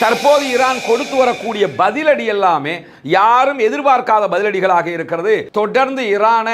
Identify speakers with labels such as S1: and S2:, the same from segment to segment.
S1: தற்போது ஈரான் கொடுத்து வரக்கூடிய பதிலடி எல்லாமே யாரும் எதிர்பார்க்காத பதிலடிகளாக இருக்கிறது. தொடர்ந்து ஈரான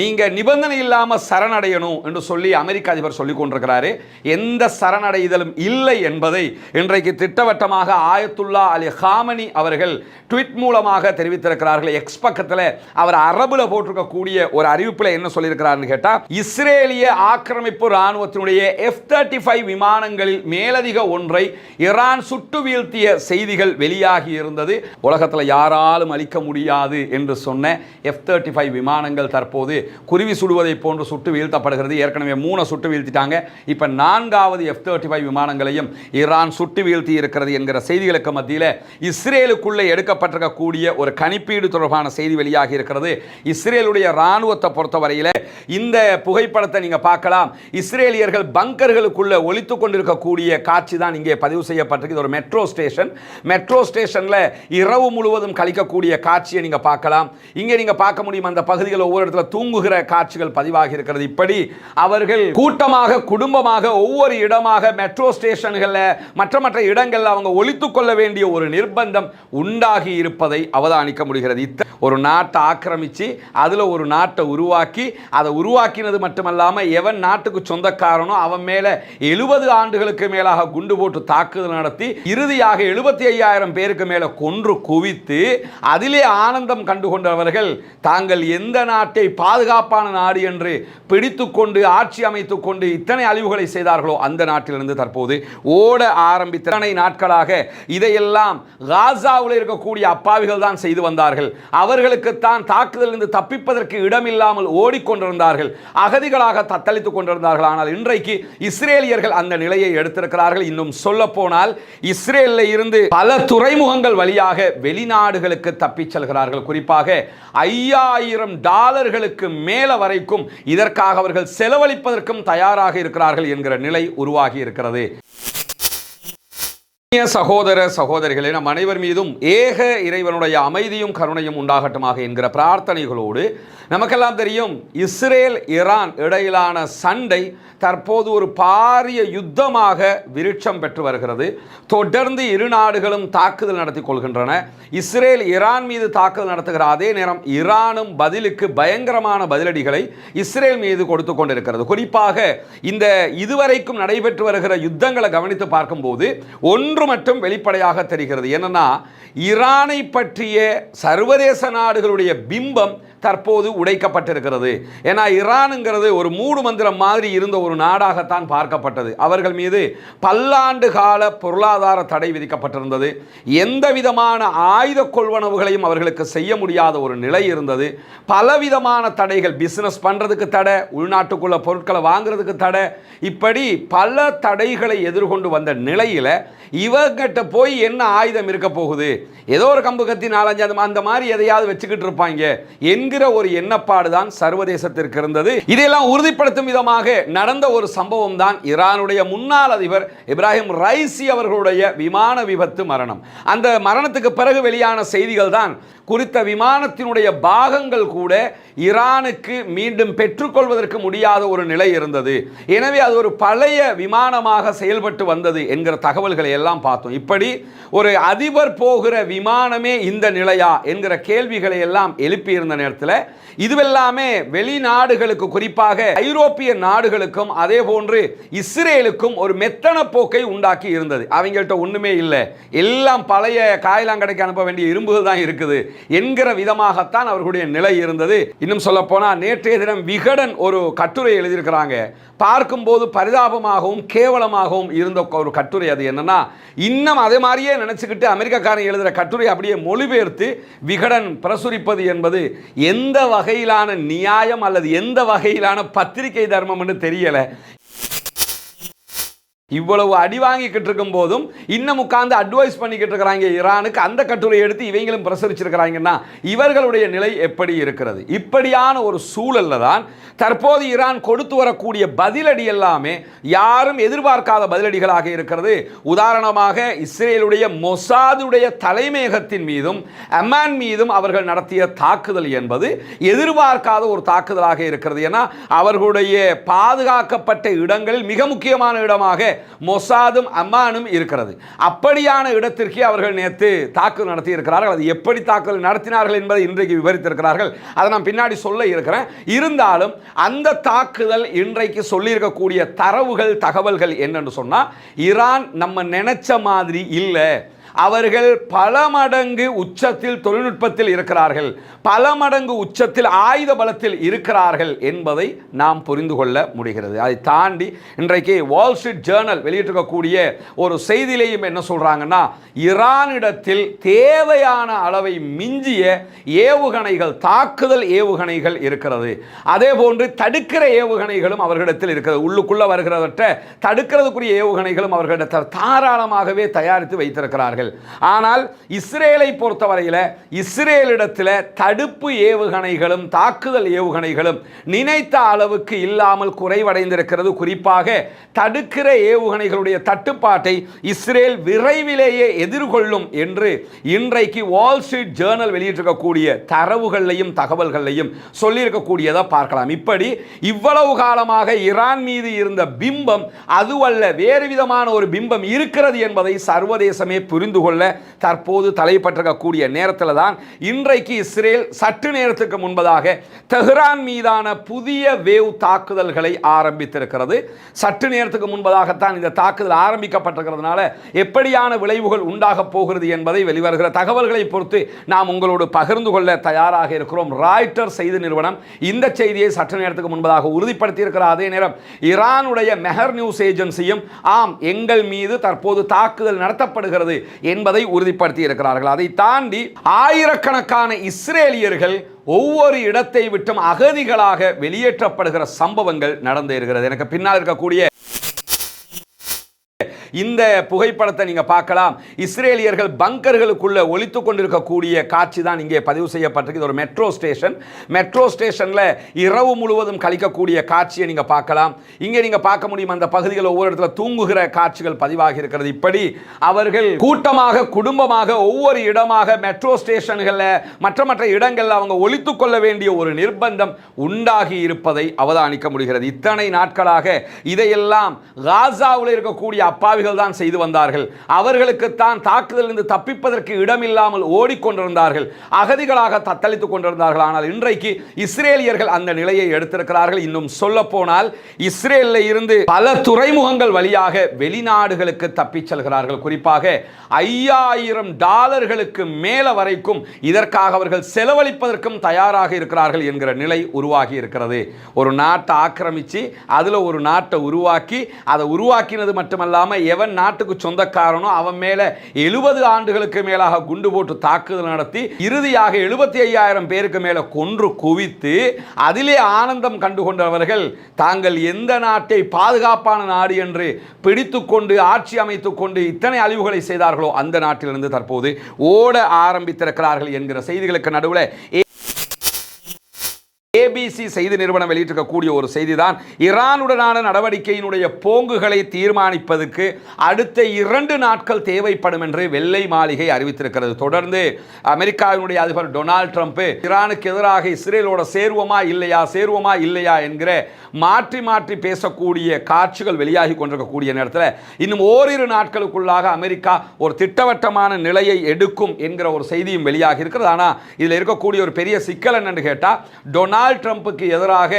S1: நீங்க நிபந்தனை இல்லாம சரணடையணும் என்று சொல்லி அமெரிக்க அதிபர் சொல்லிக் கொண்டிருக்கிறாரு. எந்த சரணடைதலும் இல்லை என்பதை இன்றைக்கு திட்டவட்டமாக ஆயத்துல்லா அலி ஹாமனி அவர்கள் ட்வீட் மூலமாக தெரிவித்திருக்கிறார்கள். எக்ஸ் பக்கத்தில் அவர் அரபுல போட்டிருக்கக்கூடிய ஒரு அறிவிப்பில் என்ன சொல்லியிருக்கிறார்னு கேட்டா இஸ்ரேலிய ஆக்கிரமிப்பு ராணுவத்தினுடைய எஃப் தேர்ட்டி ஃபைவ் விமானங்களில் மேலதிக ஒன்றை ஈரான் சுட்டு வீழ்த்திய செய்திகள் வெளியாகி இருந்தது. உலகத்தில் யாராலும் அளிக்க முடியாது என்று சொன்ன எஃப் தேர்ட்டி ஃபைவ் விமானங்கள் தற்போது குருவி சுடுவதை போன்று சுட்டு வீழ்த்தப்படுகிறது. ஏற்கனவே மூணை சுட்டு வீழ்த்திட்டாங்க. இப்போ நான்காவது எஃப் தேர்ட்டி ஃபைவ் விமானங்களையும் ஈரான் சுட்டு வீழ்த்தி இருக்கிறது என்கிற செய்திகளுக்கு மத்தியில் இஸ்ரேலுக்குள்ளே எடுக்கப்பட்டிருக்கக்கூடிய ஒரு கணிப்பீடு தொடர்பான செய்தி வெளியாகி இருக்கிறது. இஸ்ரேலுடைய இராணுவத்தை பொறுத்தவரையில் இந்த புகைப்படத்தை நீங்கள் பார்க்கலாம். இஸ்ரேலியர்கள் பங்கர்களுக்குள்ள ஒழித்து கொண்டிருக்கக்கூடிய காட்சி தான் இங்கே பதிவு செய்யப்பட்டிருக்கு. இது ஒரு மெட்ரோ ஸ்டேஷன். ஸ்டேஷன் மெட்ரோ ஸ்டேஷனில் இரவு முழுவதும் கழிக்கக்கூடிய காட்சியை நீங்கள் பார்க்கலாம். இங்கே நீங்கள் பார்க்க முடியும் அந்த பகுதிகளில் ஒவ்வொரு இடத்துல தூங்குகிற காட்சிகள் பதிவாகி இருக்கிறது. இப்படி அவர்கள் கூட்டமாக குடும்பமாக ஒவ்வொரு இடமாக மெட்ரோ ஸ்டேஷன்களில் மற்ற மற்ற இடங்களில் அவங்க ஒழித்து கொள்ள வேண்டிய ஒரு நிர்பந்தம் உண்டாகி இருப்பதை அவதானிக்க முடிகிறது. இத்த ஒரு நாட்டை ஆக்கிரமித்து அதில் ஒரு நாட்டை உருவாக்கி அதை உருவாக்கினது மட்டுமல்லாமல் எவன் நாட்டுக்கு சொந்தக்காரனோ அவன் மேலே எழுபது ஆண்டுகளுக்கு மேலாக குண்டு போட்டு தாக்குதல் நடத்தி இறுதியாக எழுபத்தி ஐயாயிரம் பேருக்கு மேலே கொன்று குவித்து அதிலே ஆனந்தம் கண்டுகொண்டவர்கள் தாங்கள் எந்த நாட்டை பாதுகாப்பான நாடு என்று பிடித்து கொண்டு ஆட்சி அமைத்து கொண்டு இத்தனை அழிவுகளை செய்தார்களோ அந்த நாட்டிலிருந்து தற்போது ஓட ஆரம்பித்த நாட்களாக இதையெல்லாம் காசாவில் இருக்கக்கூடிய அப்பாவிகள் தான் செய்து வந்தார்கள். அவர்களுக்குத்தான் தாக்குதலிருந்து தப்பிப்பதற்கு இடமில்லாமல் ஓடிக்கொண்டிருந்தார்கள். அகதிகளாக தத்தளித்துக் கொண்டிருந்தார்கள். ஆனால் இன்றைக்கு இஸ்ரேலியர்கள் அந்த நிலையை எடுத்திருக்கிறார்கள். இன்னும் சொல்ல போனால் இஸ்ரேலில் இருந்து பல துறைமுகங்கள் வழியாக வெளிநாடுகளுக்கு தப்பிச் செல்கிறார்கள். குறிப்பாக ஐயாயிரம் டாலர்களுக்கு மேல வரைக்கும் இதற்காக அவர்கள் செலவழிப்பதற்கும் தயாராக இருக்கிறார்கள் என்கிற நிலை உருவாகி இருக்கிறது. சகோதர சகோதரிகளே நம் அனைவர் மீதும் ஏக இறைவனுடைய அமைதியும் கருணையும் உண்டாகட்டுமாக என்கிற பிரார்த்தனைகளோடு நமக்கெல்லாம் தெரியும் இஸ்ரேல் ஈரான் இடையிலான சண்டை தற்போது ஒரு பாரிய யுத்தமாக விருட்சம் பெற்று வருகிறது. தொடர்ந்து இரு நாடுகளும் தாக்குதல் நடத்தி கொள்கின்றன. இஸ்ரேல் ஈரான் மீது தாக்குதல் நடத்துகிற அதே நேரம் ஈரானும் பதிலுக்கு பயங்கரமான பதிலடிகளை இஸ்ரேல் மீது கொடுத்து கொண்டிருக்கிறது. குறிப்பாக இந்த இதுவரைக்கும் நடைபெற்று வருகிற யுத்தங்களை கவனித்து பார்க்கும்போது ஒன்று மட்டும் வெளிப்படையாக தெரிகிறது. என்னன்னா ஈரானை பற்றிய சர்வதேச நாடுகளுடைய பிம்பம் தற்போது உடைக்கப்பட்டிருக்கிறது. ஏன்னா ஈரானுங்கிறது ஒரு மூடு மந்திரம் மாதிரி இருந்த ஒரு நாடாகத்தான் பார்க்கப்பட்டது. அவர்கள் மீது பல்லாண்டு கால பொருளாதார தடை விதிக்கப்பட்டிருந்தது. எந்த விதமான ஆயுத கொள்வனவுகளையும் அவர்களுக்கு செய்ய முடியாத ஒரு நிலை இருந்தது. பலவிதமான தடைகள் பிசினஸ் பண்ணுறதுக்கு தடை உள்நாட்டுக்குள்ள பொருட்களை வாங்குறதுக்கு தடை. இப்படி பல தடைகளை எதிர்கொண்டு வந்த நிலையில் இவங்கிட்ட போய் என்ன ஆயுதம் இருக்க போகுது? ஏதோ ஒரு கம்பு கத்தி நாலஞ்சு அந்த அந்த மாதிரி எதையாவது வச்சுக்கிட்டு இருப்பாங்க. என் என்கிற ஒரு எண்ணப்பாடு தான் சர்வதேசத்திற்கு இருந்தது. இதையெல்லாம் உறுதிப்படுத்தும் விதமாக நடந்த ஒரு சம்பவம் தான் ஈரானுடைய முன்னாள் அதிபர் இப்ராஹிம் ரைசி அவர்களுடைய விமான விபத்து மரணம். அந்த மரணத்துக்கு பிறகு வெளியான செய்திகள் தான் குறித்த விமானத்தினுடைய பாகங்கள் கூட ஈரானுக்கு மீண்டும் பெற்றுக்கொள்வதற்கு முடியாத ஒரு நிலை இருந்தது. எனவே அது ஒரு பழைய விமானமாக செயல்பட்டு வந்தது என்கிற தகவல்களை எல்லாம் பார்த்தோம். இப்படி ஒரு அதிபர் போகிற விமானமே இந்த நிலையா என்கிற கேள்விகளை எல்லாம் எழுப்பியிருந்த நேரத்தில் இதுவெல்லாமே வெளிநாடுகளுக்கு குறிப்பாக ஐரோப்பிய நாடுகளுக்கும் அதே போன்று இஸ்ரேலுக்கும் ஒரு மெத்தன போக்கை உண்டாக்கி இருந்தது. அவங்கள்ட்ட ஒன்றுமே இல்லை. எல்லாம் பழைய காயலாங்கடைக்கு அனுப்ப வேண்டிய இரும்புகள் தான் இருக்குது. என்கிற விதமாகத்தான் அவர்களுடைய நிலை இருந்தது. இன்னும் சொல்ல போனால் நேற்றைய தினம் விகடன் ஒரு கட்டுரை எழுதியிருக்கிறாங்க. பார்க்கும்போது பரிதாபமாகவும் கேவலமாகவும் இருந்த ஒரு கட்டுரை அது என்னன்னா இன்னும் அதே மாதிரியே நினச்சிக்கிட்டு அமெரிக்காக்காரன் எழுதுகிற கட்டுரை அப்படியே மொழிபெயர்த்து விகடன் பிரசுரிப்பது என்பது எந்த வகையிலான நியாயம் அல்லது எந்த வகையிலான பத்திரிகை தர்மம்னு தெரியலை. இவ்வளவு அடி வாங்கிக்கிட்டு இருக்கும் போதும் இன்னும் உட்காந்து அட்வைஸ் பண்ணிக்கிட்டு இருக்கிறாங்க ஈரானுக்கு. அந்த கட்டுரை எடுத்து இவங்களும் பிரசரிச்சிருக்கிறாங்கன்னா இவர்களுடைய நிலை எப்படி இருக்கிறது? இப்படியான ஒரு சூழல்ல தான் தற்போது ஈரான் கொடுத்து வரக்கூடிய பதிலடி எல்லாமே யாரும் எதிர்பார்க்காத பதிலடிகளாக இருக்கிறது. உதாரணமாக இஸ்ரேலுடைய மொசாதுடைய தலைமையகத்தின் மீதும் அமான் மீதும் அவர்கள் நடத்திய தாக்குதல் என்பது எதிர்பார்க்காத ஒரு தாக்குதலாக இருக்கிறது. ஏன்னா அவர்களுடைய பாதுகாக்கப்பட்ட இடங்களில் மிக முக்கியமான இடமாக மொசாதும் அம்மானும் இருக்கிறது. அப்படியான இடத்திற்கே அவர்கள் நேற்று தாக்குதல் நடத்தி இருக்கிறார்கள். அது எப்படி தாக்குதல் நடத்தினார்கள் என்பதை இன்றைக்கு விவரித்திருக்கிறார்கள். அதை நான் பின்னாடி சொல்ல இருக்கிறேன். இருந்தாலும் அந்த தாக்குதல் இன்றைக்கு சொல்லியிருக்கக்கூடிய தரவுகள் தகவல்கள் என்னன்னு சொன்னால் ஈரான் நம்ம நினைச்ச மாதிரி இல்லை. அவர்கள் பல மடங்கு உச்சத்தில் தொழில்நுட்பத்தில் இருக்கிறார்கள். பல மடங்கு உச்சத்தில் ஆயுத பலத்தில் இருக்கிறார்கள் என்பதை நாம் புரிந்து கொள்ள முடிகிறது. அதை தாண்டி இன்றைக்கு வால் ஸ்ட்ரீட் ஜேர்னல் வெளியிட்டிருக்கக்கூடிய ஒரு செய்தியிலையும் என்ன சொல்கிறாங்கன்னா ஈரானிடத்தில் தேவையான அளவை மிஞ்சிய ஏவுகணைகள் தாக்குதல் ஏவுகணைகள் இருக்கிறது. அதே போன்று தடுக்கிற ஏவுகணைகளும் அவர்களிடத்தில் இருக்கிறது. உள்ளுக்குள்ளே வருகிறவற்றை தடுக்கிறதுக்குரிய ஏவுகணைகளும் அவர்களிடத்தில் தாராளமாகவே தயாரித்து வைத்திருக்கிறார்கள். ஆனால் இஸ்ரேலை பொறுத்தவரையில் இஸ்ரேலிடத்தில் தடுப்பு ஏவுகணைகளும் தாக்குதல் ஏவுகணைகளும் நினைத்த அளவுக்கு இல்லாமல் குறைவடைந்திருக்கிறது. குறிப்பாக தடுக்கிற ஏவுகணைகளுடைய தட்டுப்பாட்டை இஸ்ரேல் விரைவிலேயே எதிர்கொள்ளும் என்று இன்றைக்கு வால் ஸ்ட்ரீட் ஜேர்னல் வெளியிட்டிருக்கக்கூடிய தரவுகளையும் தகவல்களையும் சொல்லியிருக்கக்கூடியதை பார்க்கலாம். இப்படி இவ்வளவு காலமாக ஈரான் மீது இருந்த பிம்பம் அதுவல்ல வேறு விதமான ஒரு பிம்பம் இருக்கிறது என்பதை சர்வதேசமே புரிந்து கொள்ள தற்போது தலைப்பட்டிருக்கக்கூடிய நேரத்தில் தான் இன்றைக்கு இஸ்ரேல் சற்று நேரத்துக்கு முன்பதாக தெஹ்ரான் மீதான புதிய வேவ் தாக்குதல்களை ஆரம்பித்திருக்கிறது. சற்று நேரத்துக்கு முன்பதாகத்தான் இந்த தாக்குதல் ஆரம்பிக்கப்பட்டிருக்கிறதுனால எப்படியான விளைவுகள் உண்டாக போகிறது என்பதை வெளிவருகிற தகவல்களை பொறுத்து நாம் உங்களோடு பகிர்ந்து கொள்ள தயாராக இருக்கிறோம். ராய்டர் செய்தி நிறுவனம் இந்த செய்தியை சற்று நேரத்துக்கு முன்பதாக உறுதிப்படுத்தியிருக்கிற அதே நேரம் ஈரானுடைய மெஹர் நியூஸ் ஏஜென்சியும் ஆம் எங்கள் மீது தற்போது தாக்குதல் நடத்தப்படுகிறது என்பதை உறுதிப்படுத்தி இருக்கிறார்கள். அதை தாண்டி ஆயிரக்கணக்கான இஸ்ரேலியர்கள் ஒவ்வொரு இடத்தை விட்டும் அகதிகளாக வெளியேற்றப்படுகிற சம்பவங்கள் நடந்து இருக்கிறது. எனக்கு பின்னால் இருக்கக்கூடிய இந்த புகைப்படத்தை நீங்க பார்க்கலாம். இஸ்ரேலியர்கள் பங்கர்களுக்குள்ள ஒழித்து கொண்டிருக்கக்கூடிய காட்சி தான் இங்கே பதிவு செய்யப்பட்டிருக்கு. இது ஒரு மெட்ரோ ஸ்டேஷன். மெட்ரோ ஸ்டேஷனில் இரவு முழுவதும் கழிக்கக்கூடிய காட்சியை நீங்கள் பார்க்கலாம். இங்கே நீங்கள் பார்க்க முடியும் அந்த பகுதிகள் ஒவ்வொரு இடத்துல தூங்குகிற காட்சிகள் பதிவாகி இருக்கிறது. இப்படி அவர்கள் கூட்டமாக குடும்பமாக ஒவ்வொரு இடமாக மெட்ரோ ஸ்டேஷன்களில் மற்ற மற்ற இடங்களில் அவங்க ஒழித்து கொள்ள வேண்டிய ஒரு நிர்பந்தம் உண்டாகி இருப்பதை அவதானிக்க முடிகிறது. இத்தனை நாட்களாக இதையெல்லாம் காசாவில் இருக்கக்கூடிய அப்பாவி அப்பாவிகள் தான் செய்து வந்தார்கள். அவர்களுக்குத்தான் தாக்குதலிருந்து தப்பிப்பதற்கு இடமில்லாமல் ஓடிக்கொண்டிருந்தார்கள். அகதிகளாக தத்தளித்துக் கொண்டிருந்தார்கள். ஆனால் இன்றைக்கு இஸ்ரேலியர்கள் அந்த நிலையை எடுத்திருக்கிறார்கள். இன்னும் சொல்ல போனால் இஸ்ரேலில் இருந்து பல துறைமுகங்கள் வழியாக வெளிநாடுகளுக்கு தப்பிச் செல்கிறார்கள். குறிப்பாக ஐயாயிரம் டாலர்களுக்கு மேல வரைக்கும் இதற்காக அவர்கள் செலவழிப்பதற்கும் தயாராக இருக்கிறார்கள் என்கிற நிலை உருவாகி இருக்கிறது. ஒரு நாட்டை ஆக்கிரமிச்சு அதில் ஒரு நாட்டை உருவாக்கி அதை உருவாக்கினது மட்டுமல்லாமல் எவன் நாட்டுக்கு சொந்தக்காரனோ அவன் மேல எழுபது ஆண்டுகளுக்கு மேலாக குண்டு போட்டு தாக்குதல் நடத்தி இறுதியாக எழுபத்தி ஐயாயிரம் பேருக்கு மேல கொன்று குவித்து அதிலே ஆனந்தம் கண்டு கொண்டவர்கள் தாங்கள் எந்த நாட்டை பாதுகாப்பான நாடு என்று பிடித்துக்கொண்டு ஆட்சி அமைத்துக் கொண்டு இத்தனை அழிவுகளை செய்தார்களோ அந்த நாட்டிலிருந்து தற்போது ஓட ஆரம்பித்திருக்கிறார்கள் என்கிற செய்திகளுக்கு நடுவில் ஏபிசி செய்தி நிறுவனம் வெளியிட்டிருக்கக்கூடிய ஒரு செய்தி தான் ஈரானுடனான நடவடிக்கையினுடைய போங்குகளை தீர்மானிப்பதற்கு அடுத்த இரண்டு நாட்கள் தேவைப்படும் என்று வெள்ளை மாளிகை அறிவித்திருக்கிறது. தொடர்ந்து அமெரிக்காவினுடைய அதிபர் டொனால்ட் ட்ரம்ப் ஈரானுக்கு எதிராக இஸ்ரேலோட சேர்வமா இல்லையா சேர்வமா இல்லையா என்கிற மாற்றி மாற்றி பேசக்கூடிய காட்சிகள் வெளியாகி கொண்டிருக்கக்கூடிய நேரத்தில் இன்னும் ஓரிரு நாட்களுக்குள்ளாக அமெரிக்கா ஒரு திட்டவட்டமான நிலையை எடுக்கும் என்கிற ஒரு செய்தியும் வெளியாகி இருக்கிறது. ஆனால் இதில் இருக்கக்கூடிய ஒரு பெரிய சிக்கல் என்னன்னு கேட்டால் டொனால்ட் ட்ரம்ப்புக்கு எதிராக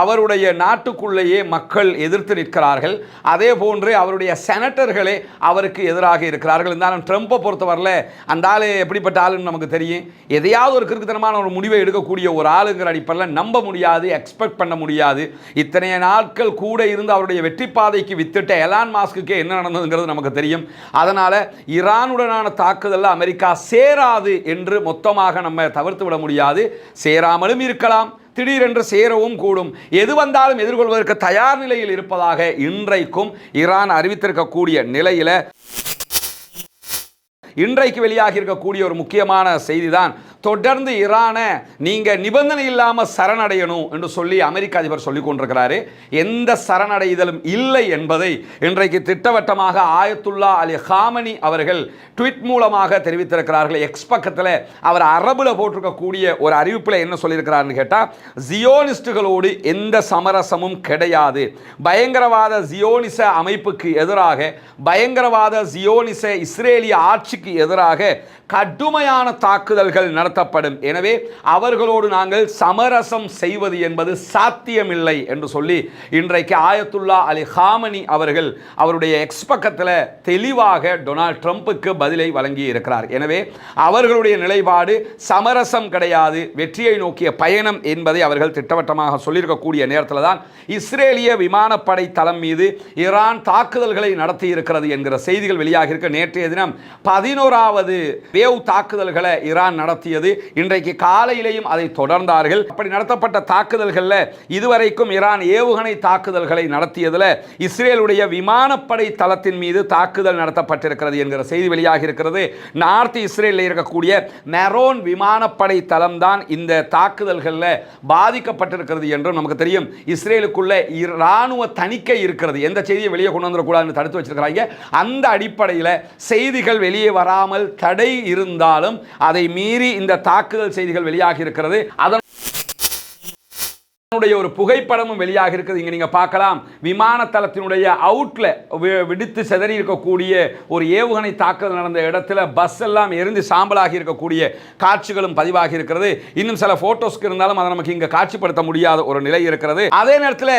S1: அவருடைய நாட்டுக்குள்ளேயே மக்கள் எதிர்த்து நிற்கிறார்கள். அதே போன்று அவருடைய செனட்டர்களே அவருக்கு எதிராக இருக்கிறார்கள். இருந்தாலும் ட்ரம்ப்பை பொறுத்தவரையில் அந்த ஆள் எப்படிப்பட்ட ஆளுன்னு நமக்கு தெரியும். எதையாவது ஒரு கிறுக்குத்தனமான ஒரு முடிவை எடுக்கக்கூடிய ஒரு ஆளுங்கிற அடிப்படையில் நம்ப முடியாது எக்ஸ்பெக்ட் பண்ண முடியாது. இத்தனைய நாட்கள் கூட இருந்து அவருடைய வெற்றி பாதைக்கு வித்திட்ட எலான் மாஸ்க்கு என்ன நடந்ததுங்கிறது நமக்கு தெரியும். அதனால் ஈரானுடனான தாக்குதலில் அமெரிக்கா சேராது என்று மொத்தமாக நம்ம தவிர்த்து விட முடியாது. சேராமலும் இருக்கலாம் திடீரென்று சேரவும் கூடும். எது வந்தாலும் எதிர்கொள்வதற்கு தயார் நிலையில் இருப்பதாக இன்றைக்கும் ஈரான் அறிவித்திருக்கக்கூடிய நிலையில் இன்றைக்கு வெளியாகி இருக்கக்கூடிய ஒரு முக்கியமான செய்தி தான் தொடர்ந்து ஈரானை நீங்கள் நிபந்தனை இல்லாமல் சரணடையணும் என்று சொல்லி அமெரிக்க அதிபர் சொல்லிக் கொண்டிருக்கிறாரு. எந்த சரணடைதலும் இல்லை என்பதை இன்றைக்கு திட்டவட்டமாக ஆயத்துல்லா அலி ஹாமனி அவர்கள் ட்வீட் மூலமாக தெரிவித்திருக்கிறார்கள். எக்ஸ் பக்கத்தில் அவர் அரபில் போட்டிருக்கக்கூடிய ஒரு அறிவிப்பில் என்ன சொல்லியிருக்கிறாருன்னு கேட்டால் ஜியோனிஸ்டுகளோடு எந்த சமரசமும் கிடையாது. பயங்கரவாத ஜியோனிச அமைப்புக்கு எதிராக பயங்கரவாத ஜியோனிச இஸ்ரேலிய ஆட்சிக்கு எதிராக கடுமையான தாக்குதல்கள் நடத்தப்படும். எனவே அவர்களோடு நாங்கள் சமரசம் செய்வது என்பது சாத்தியமில்லை என்று சொல்லி இன்றைக்கு ஆயத்துல்லா அலி ஹாமனி அவர்கள் அவருடைய எக்ஸ்பக்கத்தில் தெளிவாக டொனால்ட் ட்ரம்ப்புக்கு பதிலை வழங்கி இருக்கிறார். எனவே அவர்களுடைய நிலைப்பாடு சமரசம் கிடையாது. வெற்றியை நோக்கிய பயணம் என்பதை அவர்கள் திட்டவட்டமாக சொல்லியிருக்கக்கூடிய நேரத்தில் தான் இஸ்ரேலிய விமானப்படை தளம் மீது ஈரான் தாக்குதல்களை நடத்தி இருக்கிறது என்கிற செய்திகள் வெளியாக இருக்க நேற்றைய தினம் பதினோராவது வேவ் தாக்குதல்களை ஈரான் நடத்திய தொடங்கியது இன்றைக்கு காலையிலேயும் அதை தொடர்ந்தார்கள். அப்படி நடத்தப்பட்ட தாக்குதல்களில் இதுவரைக்கும் ஈரான் ஏவுகணை தாக்குதல்களை நடத்தியதில் இஸ்ரேலுடைய விமானப்படை தளத்தின் மீது தாக்குதல் நடத்தப்பட்டிருக்கிறது என்கிற செய்தி வெளியாக இருக்கிறது. நார்த் இஸ்ரேலில் இருக்கக்கூடிய மெரோன் விமானப்படை தளம் தான் இந்த தாக்குதல்களில் பாதிக்கப்பட்டிருக்கிறது என்றும் நமக்கு தெரியும். இஸ்ரேலுக்குள்ள இராணுவ தணிக்கை இருக்கிறது. எந்த செய்தியை வெளியே கொண்டு வந்துடக்கூடாதுன்னு தடுத்து வச்சிருக்கிறாங்க. அந்த அடிப்படையில் செய்திகள் வெளியே வராமல் தடை இருந்தாலும் அதை மீறி இந்த தாக்குதல் செய்திகள் வெளியாகி இருக்கிறது. அதன் அதனுடைய ஒரு புகைப்படமும் வெளியாக இருக்குது. இங்க நீங்க பார்க்கலாம். விமான தளத்தினுடைய அவுட்ல விடுத்து சிதறி இருக்கக்கூடிய ஒரு ஏவுகணை தாக்குதல் நடந்த இடத்துல பஸ் எல்லாம் எரிந்து சாம்பலாகி இருக்கக்கூடிய காட்சிகளும் பதிவாகி இருக்கிறது. இன்னும் சில ஃபோட்டோஸ்க்கு இருந்தாலும் அதை நமக்கு இங்க காட்சிப்படுத்த முடியாத ஒரு நிலை இருக்கிறது. அதே நேரத்தில்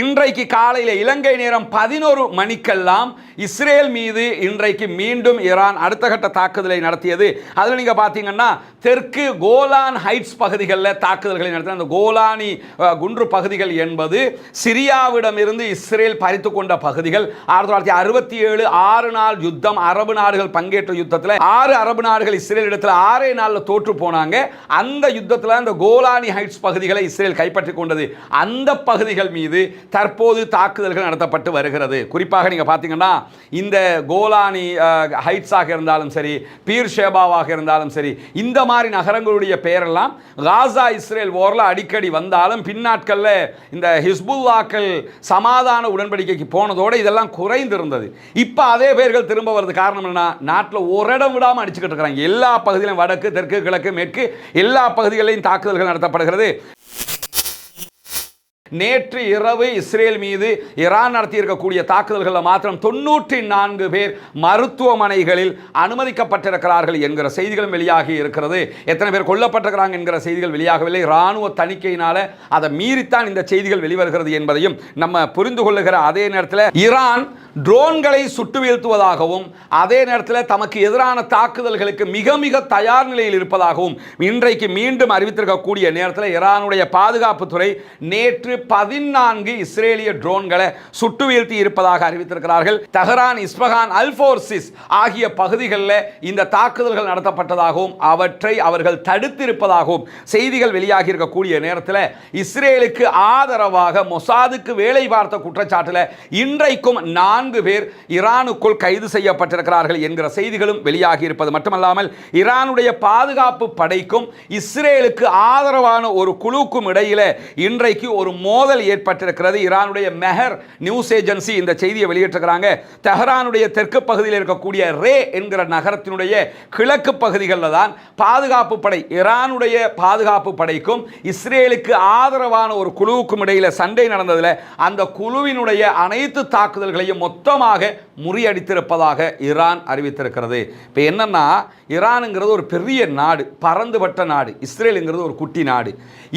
S1: இன்றைக்கு காலையில் இலங்கை நேரம் பதினோரு மணிக்கெல்லாம் இஸ்ரேல் மீது இன்றைக்கு மீண்டும் ஈரான் அடுத்த கட்ட தாக்குதலை நடத்தியது. அதில் நீங்கள் பார்த்தீங்கன்னா தெற்கு கோலான் ஹைட்ஸ் பகுதிகளில் தாக்குதல்களை நடத்தின அந்த கோலானி குன்று பகுதிகள் என்பது சிரியாவிடமிருந்து இஸ்ரேல் பறித்து கொண்ட பகுதிகள். ஆயிரத்தி தொள்ளாயிரத்தி அறுபத்தி ஏழு ஆறு நாள் யுத்தம் அரபு நாடுகள் பங்கேற்ற யுத்தத்தில் ஆறு அரபு நாடுகள் இஸ்ரேல் இடத்துல ஆறே நாளில் தோற்று போனாங்க. அந்த யுத்தத்தில் அந்த கோலானி ஹைட்ஸ் பகுதிகளை இஸ்ரேல் கைப்பற்றி கொண்டது. அந்த பகுதிகள் மீது தற்போது தாக்குதல்கள் நடத்தப்பட்டு வருகிறது. குறிப்பாக நீங்கள் பார்த்தீங்கன்னா இந்த கோலானி ஹைட்ஸாக இருந்தாலும் சரி பீர் ஷேபாவாக இருந்தாலும் சரி இந்த மாதிரி நகரங்களுடைய பெயரெல்லாம் காசா இஸ்ரேல் ஓரில் அடிக்கடி வந்தாலும் பின்னாட்களில் இந்த ஹிஸ்புல்லாக்கள் சமாதான உடன்படிக்கைக்கு போனதோடு இதெல்லாம் குறைந்திருந்தது. இப்போ அதே பேர்கள் திரும்ப வருது காரணம் என்ன நாட்டில் ஒரு இடம் விடாமல் அடிச்சுக்கிட்டு இருக்கிறாங்க. எல்லா பகுதியிலும் வடக்கு தெற்கு கிழக்கு மேற்கு எல்லா பகுதிகளிலும் தாக்குதல்கள் நடத்தப்படுகிறது. நேற்று இரவு இஸ்ரேல் மீது ஈரான் நடத்தியிருக்கக்கூடிய தாக்குதல்களில் மாத்திரம் தொண்ணூற்றி நான்கு பேர் மருத்துவமனைகளில் அனுமதிக்கப்பட்டிருக்கிறார்கள் என்கிற செய்திகளும் வெளியாகி இருக்கிறது. எத்தனை பேர் கொல்லப்பட்டிருக்கிறாங்க என்கிற செய்திகள் வெளியாகவில்லை. இராணுவ தணிக்கையினால அதை மீறித்தான் இந்த செய்திகள் வெளிவருகிறது என்பதையும் நம்ம புரிந்து கொள்ளுகிற அதே நேரத்தில் ஈரான் ட்ரோன்களை சுட்டு வீழ்த்துவதாகவும் அதே நேரத்தில் தமக்கு எதிரான தாக்குதல்களுக்கு மிக மிக தயார் நிலையில் இருப்பதாகவும் இன்றைக்கு மீண்டும் அறிவித்திருக்கக்கூடிய நேரத்தில் ஈரானுடைய பாதுகாப்புத்துறை நேற்று பதினான்கு இஸ்ரேலிய ட்ரோன்களை சுட்டு வீழ்த்தி இருப்பதாக அறிவித்திருக்கிறார்கள். தஹரான் இஸ்பஹான் அல்போர்சிஸ் ஆகிய பகுதிகளில் இந்த தாக்குதல்கள் நடத்தப்பட்டதாகவும் அவற்றை அவர்கள் தடுத்திருப்பதாகவும் செய்திகள் வெளியாகி இருக்கக்கூடிய நேரத்தில் இஸ்ரேலுக்கு ஆதரவாக மொசாதுக்கு வேலை பார்த்த குற்றச்சாட்டில் இன்றைக்கும் நான் நான்கு பேர் ஈரானுக்குள் கைது செய்யப்பட்டிருக்கிறார்கள் என்கிற செய்திகளும் வெளியாகி இருப்பது மட்டுமல்லாமல் ஈரானுடைய பாதுகாப்பு படைக்கும் இஸ்ரேலுக்கு ஆதரவான ஒரு குழுக்கும் இடையில இன்றைக்கு ஒரு மோதல் ஏற்பட்டிருக்கிறது. ஈரானுடைய மெஹர் நியூஸ் ஏஜென்சி இந்த செய்தியை வெளியிட்டிருக்கிறாங்க. தெஹரானுடைய தெற்கு பகுதியில் இருக்கக்கூடிய ரே என்கிற நகரத்தினுடைய கிழக்கு பகுதிகளில் தான் பாதுகாப்பு படை ஈரானுடைய பாதுகாப்பு படைக்கும் இஸ்ரேலுக்கு ஆதரவான ஒரு குழுவுக்கும் இடையில சண்டை நடந்ததில் அந்த குழுவினுடைய அனைத்து தாக்குதல்களையும் மொத்தமாக முறியடித்திருப்பதாக ஈரான் அறிவித்திருக்கிறது. இப்போ என்னென்னா ஈரானுங்கிறது ஒரு பெரிய நாடு பறந்துபட்ட நாடு இஸ்ரேலுங்கிறது ஒரு குட்டி நாடு.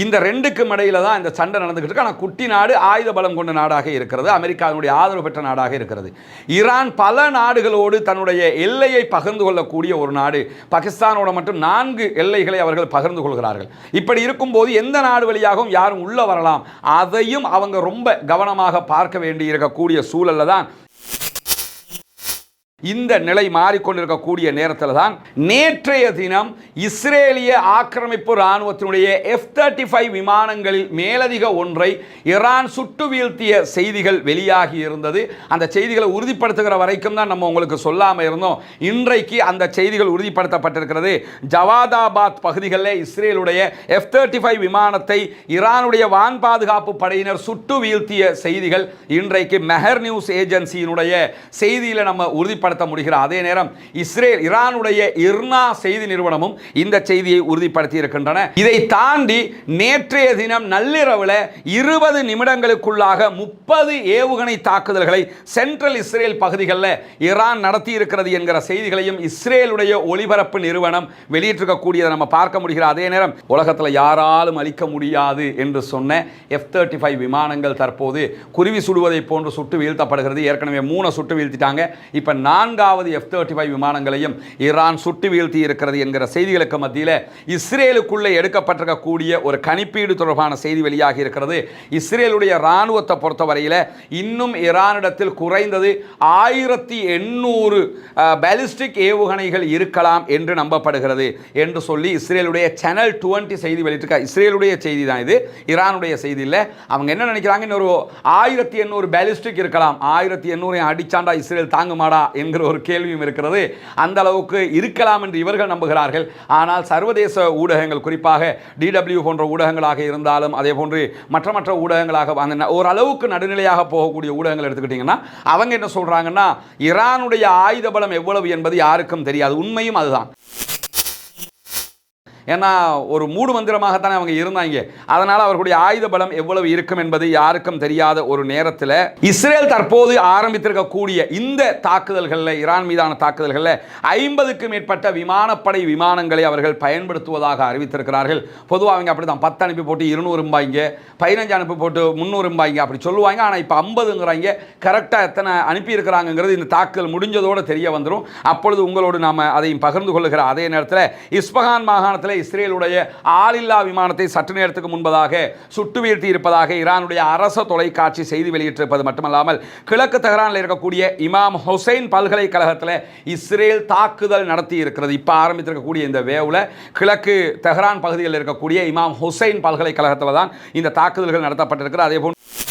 S1: இந்த ரெண்டுக்கும் இடையில தான் இந்த சண்டை நடந்துகிட்டு இருக்கு. ஆனால் குட்டி நாடு ஆயுத பலம் கொண்ட நாடாக இருக்கிறது. அமெரிக்காவினுடைய ஆதரவு பெற்ற நாடாக இருக்கிறது. ஈரான் பல நாடுகளோடு தன்னுடைய எல்லையை பகிர்ந்து கொள்ளக்கூடிய ஒரு நாடு. பாகிஸ்தானோட மட்டும் நான்கு எல்லைகளை அவர்கள் பகிர்ந்து கொள்கிறார்கள். இப்படி இருக்கும்போது எந்த நாடு வழியாகவும் யாரும் உள்ள வரலாம். அதையும் அவங்க ரொம்ப கவனமாக பார்க்க வேண்டி இருக்கக்கூடிய சூழல்ல தான் இந்த நிலை மாறிக்கொண்டிருக்கக்கூடிய நேரத்தில் தான் நேற்றைய தினம் இஸ்ரேலிய ஆக்கிரமிப்பு இராணுவத்தினுடைய எஃப் தேர்ட்டி ஃபைவ் விமானங்களில் மேலதிக ஒன்றை ஈரான் சுட்டு வீழ்த்திய செய்திகள் வெளியாகி இருந்தது. அந்த செய்திகளை உறுதிப்படுத்துகிற வரைக்கும் தான் நம்ம உங்களுக்கு சொல்லாமல் இருந்தோம். இன்றைக்கு அந்த செய்திகள் உறுதிப்படுத்தப்பட்டிருக்கிறது. ஜவாதாபாத் பகுதிகளில் இஸ்ரேலுடைய எஃப் தேர்ட்டி ஃபைவ் விமானத்தை ஈரானுடைய வான் பாதுகாப்பு படையினர் சுட்டு வீழ்த்திய செய்திகள் இன்றைக்கு மெஹர் நியூஸ் ஏஜென்சியினுடைய செய்தியில் நம்ம உறுதிப்படுத்த உறுதிப்படுத்த முடிகிற அதே நேரம் இஸ்ரேல் ஈரானுடைய இர்னா செய்தி நிறுவனமும் இந்த செய்தியை உறுதிப்படுத்தி இருக்கின்றன இதை தாண்டி நேற்றைய தினம் நள்ளிரவில் இருபது நிமிடங்களுக்குள்ளாக முப்பது ஏவுகணை தாக்குதல்களை சென்ட்ரல் இஸ்ரேல் பகுதிகளில் ஈரான் நடத்தி இருக்கிறது என்கிற செய்திகளையும் இஸ்ரேலுடைய ஒளிபரப்பு நிறுவனம் வெளியிட்டிருக்கக்கூடியதை நம்ம பார்க்க முடிகிற அதே நேரம் உலகத்தில் யாராலும் அளிக்க முடியாது என்று சொன்ன எஃப் தேர்ட்டி ஃபைவ் விமானங்கள் தற்போது குருவி சுடுவதை போன்று சுட்டு வீழ்த்தப்படுகிறது. ஏற்கனவே மூணு சுட்டு வீழ்த்திட்டாங்க. இப்போ நான் நான்காவது எஃப் தேர்ட்டி ஃபைவ் விமானங்களையும் ஈரான் சுட்டு வீழ்த்தி இருக்கிறது என்கிற செய்திகளுக்கு மத்தியில் இஸ்ரேலுக்குள்ளே எடுக்கப்பட்டிருக்கக்கூடிய ஒரு கணிப்பீடு தொடர்பான செய்தி வெளியாகி இருக்கிறது. இஸ்ரேலுடைய இராணுவத்தை பொறுத்தவரையில் இன்னும் ஈரானிடத்தில் குறைந்தது ஆயிரத்தி எண்ணூறு பேலிஸ்டிக் ஏவுகணைகள் இருக்கலாம் என்று நம்பப்படுகிறது என்று சொல்லி இஸ்ரேலுடைய சேனல் டுவெண்ட்டி செய்தி வெளியிட்டிருக்கா. இஸ்ரேலுடைய செய்தி தான் இது. ஈரானுடைய செய்தி இல்லை. அவங்க என்ன நினைக்கிறாங்க? இன்னொரு ஆயிரத்தி எண்ணூறு பேலிஸ்டிக் இருக்கலாம். ஆயிரத்தி எண்ணூறு அடிச்சாண்டா இஸ்ரேல் தாங்குமாடா என்கிற ஒரு கேள்வியும் இருக்கிறது. அந்த அளவுக்கு இருக்கலாம் என்று இவர்கள் நம்புகிறார்கள். ஆனால் சர்வதேச ஊடகங்கள் குறிப்பாக டிடபிள்யூ போன்ற ஊடகங்களாக இருந்தாலும் அதே போன்று மற்ற மற்ற ஊடகங்களாக அந்த ஓரளவுக்கு நடுநிலையாக போகக்கூடிய ஊடகங்கள் எடுத்துக்கிட்டிங்கன்னா அவங்க என்ன சொல்கிறாங்கன்னா ஈரானுடைய ஆயுத பலம் எவ்வளவு என்பது யாருக்கும் தெரியாது. உண்மையும் அதுதான். ஏன்னா ஒரு மூடு மந்திரமாகத்தானே அவங்க இருந்தாங்க. அதனால் அவர்களுடைய ஆயுத பலம் எவ்வளவு இருக்கும் என்பது யாருக்கும் தெரியாத ஒரு நேரத்தில் இஸ்ரேல் தற்போது ஆரம்பித்திருக்கக்கூடிய இந்த தாக்குதல்களில் ஈரான் மீதான தாக்குதல்களில் ஐம்பதுக்கு மேற்பட்ட விமானப்படை விமானங்களை அவர்கள் பயன்படுத்துவதாக அறிவித்திருக்கிறார்கள். பொதுவாக அவங்க அப்படி தான் பத்து அனுப்பி போட்டு இருநூறும்பாய்ங்க பதினஞ்சு அனுப்பி போட்டு முந்நூறும்பாய்ங்க அப்படி சொல்லுவாங்க. ஆனால் இப்போ ஐம்பதுங்கிறாங்க கரெக்டாக எத்தனை அனுப்பியிருக்கிறாங்கிறது இந்த தாக்குதல் முடிஞ்சதோடு தெரிய வந்துடும் அப்பொழுது உங்களோடு நாம் அதையும் பகிர்ந்து கொள்ளுகிற அதே நேரத்தில் இஸ்பகான் மாகாணத்தில் இஸ்ரேலுடைய ஆளில்லா விமானத்தை சற்று நேரத்துக்கு முன்பதாக சுட்டு வீழ்த்தி இருப்பதாக ஈரானுடைய அரச தொலைக்காட்சி செய்தி வெளியிட்டிருப்பது மட்டுமல்லாமல் கிழக்கு தெஹரானில் இருக்கக்கூடிய இமாம் ஹுசைன் பல்கலைக்கழகத்தில் இஸ்ரேல் தாக்குதல் நடத்தி இருக்கிறது. இப்போ ஆரம்பித்திருக்கக்கூடிய இந்த வேவில் கிழக்கு தெஹரான் பகுதியில் இருக்கக்கூடிய இமாம் ஹுசைன் பல்கலைக்கழகத்தில் தான் இந்த தாக்குதல்கள் நடத்தப்பட்டிருக்கிறது. அதே போன்று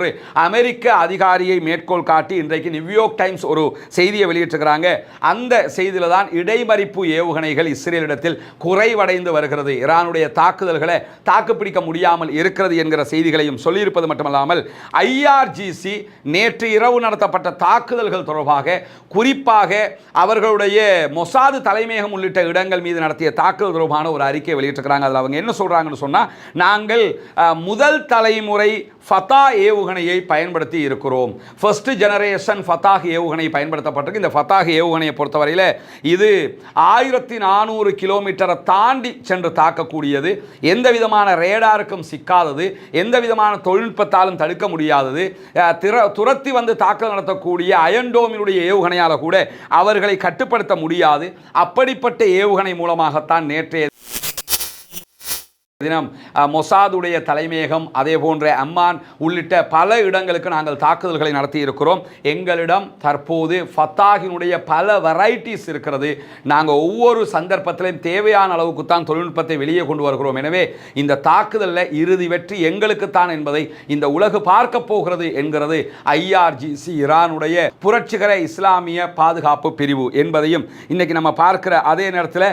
S1: ஒரு அமெரிக்க அதிகாரியை மேற்கோள் காட்டி இன்றைக்கு நியூயோர்க் டைம்ஸ் ஒரு செய்தியை வெளியிட்டிருக்கிறாங்க. அந்த செய்தியில் தான் இடைமறிப்பு ஏவுகணைகள் இஸ்ரேலிடத்தில் குறைவடைந்து வருகிறது. ஈரானுடைய தாக்குதல்களை தாக்குப்பிடிக்க முடியாமல் இருக்கிறது என்கிற செய்திகளையும் சொல்லியிருப்பது மட்டுமல்லாமல் ஐஆர்ஜிசி நேற்று இரவு நடத்தப்பட்ட தாக்குதல்கள் தொடர்பாக குறிப்பாக அவர்களுடைய மொசாது தலைமையகம் உள்ளிட்ட இடங்கள் மீது நடத்திய தாக்குதல் தொடர்பான ஒரு அறிக்கையை வெளியிட்டிருக்கிறாங்க. அதில் அவங்க என்ன சொல்கிறாங்கன்னு சொன்னால் நாங்கள் முதல் தலைமுறை ஃபதா ஏவு ஏவுகணையை பயன்படுத்தி இருக்கிறோம். ஃபர்ஸ்ட் ஜெனரேஷன் ஃபத்தாக் ஏவுகணை பயன்படுத்தப்பட்டிருக்கு. இந்த ஃபத்தாக் ஏவுகணையை பொறுத்தவரையில் இது ஆயிரத்தி நானூறு கிலோமீட்டரை தாண்டி சென்று தாக்கக்கூடியது. எந்த விதமான ரேடாருக்கும் சிக்காதது. எந்த விதமான தொழில்நுட்பத்தாலும் தடுக்க முடியாதது. திற துரத்தி வந்து தாக்கல் நடத்தக்கூடிய அயன்டோமினுடைய ஏவுகணையால் கூட அவர்களை கட்டுப்படுத்த முடியாது. அப்படிப்பட்ட ஏவுகணை மூலமாகத்தான் நேற்றைய தினம் மொசாதுடைய தலைமையகம் அதே போன்ற அம்மான் உள்ளிட்ட பல இடங்களுக்கு நாங்கள் தாக்குதல்களை நடத்தி இருக்கிறோம் எங்களிடம் தற்போது ஃபத்தாகினுடைய பல வெரைட்டிஸ் இருக்கிறது. நாங்கள் ஒவ்வொரு சந்தர்ப்பத்திலையும் தேவையான அளவுக்கு தான் தொழில்நுட்பத்தை வெளியே கொண்டு வருகிறோம். எனவே இந்த தாக்குதலில் இறுதி வெற்றி எங்களுக்குத்தான் என்பதை இந்த உலகு பார்க்க போகிறது என்கிறது ஐஆர்ஜிசி ஈரானுடைய புரட்சிகர இஸ்லாமிய பாதுகாப்பு பிரிவு என்பதையும் இன்னைக்கு நம்ம பார்க்கிற அதே நேரத்தில்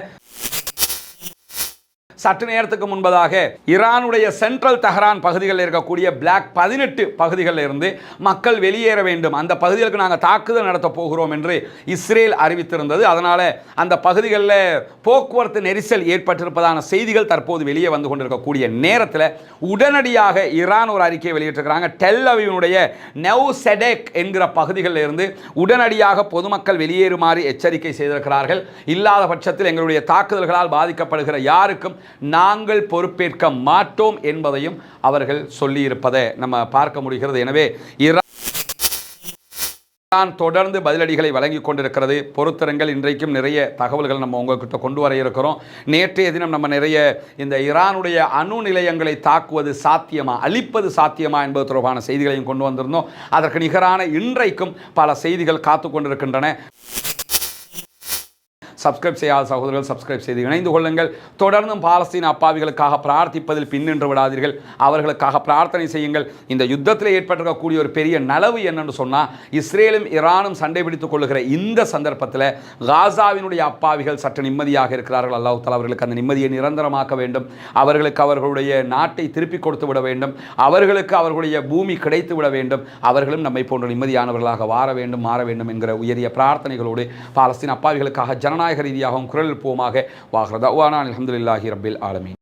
S1: சற்று நேரத்துக்கு முன்பதாக ஈரானுடைய சென்ட்ரல் தஹரான் பகுதிகளில் இருக்கக்கூடிய பிளாக் பதினெட்டு பகுதிகளில் இருந்து மக்கள் வெளியேற வேண்டும். அந்த பகுதிகளுக்கு நாங்கள் தாக்குதல் நடத்த போகிறோம் என்று இஸ்ரேல் அறிவித்திருந்தது. அதனால் அந்த பகுதிகளில் போக்குவரத்து நெரிசல் ஏற்பட்டிருப்பதான செய்திகள் தற்போது வெளியே வந்து கொண்டிருக்கக்கூடிய நேரத்தில் உடனடியாக ஈரான் ஒரு அறிக்கையை வெளியிட்டிருக்கிறாங்க. டெல் அவினுடைய நெவ் செடெக் என்கிற பகுதிகளில் இருந்து உடனடியாக பொதுமக்கள் வெளியேறுமாறு எச்சரிக்கை செய்திருக்கிறார்கள். இல்லாத பட்சத்தில் எங்களுடைய தாக்குதல்களால் பாதிக்கப்படுகிற யாருக்கும் நாங்கள் பொறுப்பேற்க மாட்டோம் என்பதையும் அவர்கள் சொல்லியிருப்பதை நம்ம பார்க்க முடிகிறது. எனவே ஈரான் தான் தொடர்ந்து பதிலடிகளை வழங்கி கொண்டிருக்கிறது. பொறுத்திருங்கள் இன்றைக்கும் நிறைய தகவல்கள் நம்ம உங்ககிட்ட கொண்டு வர இருக்கிறோம். நேற்றைய தினம் நம்ம நிறைய இந்த ஈரானுடைய அணு நிலையங்களை தாக்குவது சாத்தியமா அழிப்பது சாத்தியமா என்பது தொடர்பான செய்திகளையும் கொண்டு வந்திருந்தோம். அதற்கு நிகரான இன்றைக்கும் பல செய்திகள் காத்து கொண்டிருக்கின்றன. சப்ஸ்கிரைப் செய்யாத சகோதரர்கள் சப்ஸ்கிரைப் செய்து இணைந்து கொள்ளுங்கள். தொடர்ந்தும் பாலஸ்தீன அப்பாவிகளுக்காக பிரார்த்திப்பதில் பின்னின்று விடாதீர்கள். அவர்களுக்காக பிரார்த்தனை செய்யுங்கள். இந்த யுத்தத்தில் ஏற்பட்டிருக்கக்கூடிய ஒரு பெரிய நலவு என்னென்னு சொன்னால் இஸ்ரேலும் ஈரானும் சண்டை பிடித்துக் கொள்ளுகிற இந்த சந்தர்ப்பத்தில் காசாவினுடைய அப்பாவிகள் சற்று நிம்மதியாக இருக்கிறார்கள். அல்லாஹ் அவர்களுக்கு அந்த நிம்மதியை நிரந்தரமாக்க வேண்டும். அவர்களுக்கு அவர்களுடைய நாட்டை திருப்பிக் கொடுத்து விட வேண்டும். அவர்களுக்கு அவர்களுடைய பூமி கிடைத்து விட வேண்டும். அவர்களும் நம்மை போன்ற நிம்மதியானவர்களாக வார வேண்டும் மாற வேண்டும் என்கிற உயரிய பிரார்த்தனைகளோடு பாலஸ்தீன் அப்பாவிகளுக்காக ஜனநாயக ரீதியாகவும் குரல் எழுப்புவோமாக வாகிறதா அலமதுல்லாஹி ரபில் ஆலமீன்